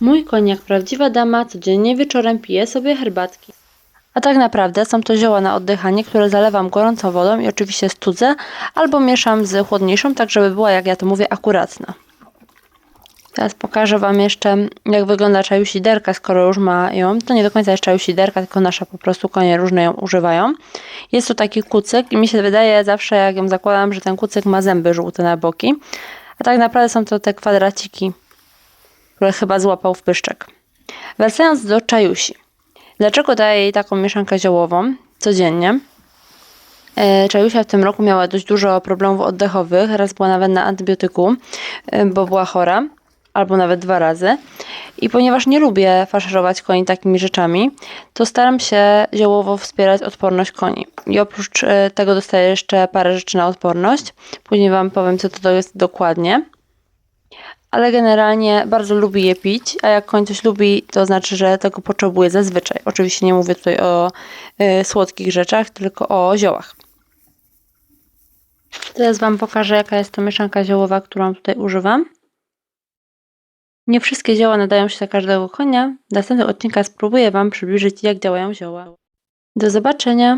Mój koń jak prawdziwa dama codziennie wieczorem pije sobie herbatki. A tak naprawdę są to zioła na oddychanie, które zalewam gorącą wodą i oczywiście studzę, albo mieszam z chłodniejszą, tak żeby była, jak ja to mówię, akuratna. Teraz pokażę Wam jeszcze, jak wygląda czajusiderka, skoro już ma ją. To nie do końca jest czajusiderka, tylko nasza po prostu konie różne ją używają. Jest to taki kucyk i mi się wydaje zawsze, jak ją zakładam, że ten kucyk ma zęby żółte na boki. A tak naprawdę są to te kwadraciki, które chyba złapał w pyszczek. Wracając do czajusi. Dlaczego daję jej taką mieszankę ziołową codziennie? E, Czajusia w tym roku miała dość dużo problemów oddechowych. Raz była nawet na antybiotyku, e, bo była chora, albo nawet dwa razy. I ponieważ nie lubię faszerować koni takimi rzeczami, to staram się ziołowo wspierać odporność koni. I oprócz e, tego dostaję jeszcze parę rzeczy na odporność. Później Wam powiem, co to jest dokładnie ale generalnie bardzo lubi je pić, a jak koń coś lubi, to znaczy, że tego potrzebuje zazwyczaj. Oczywiście nie mówię tutaj o y, słodkich rzeczach, tylko o ziołach. Teraz Wam pokażę, jaka jest to mieszanka ziołowa, którą tutaj używam. Nie wszystkie zioła nadają się dla każdego konia. W następnym odcinku spróbuję Wam przybliżyć, jak działają zioła. Do zobaczenia!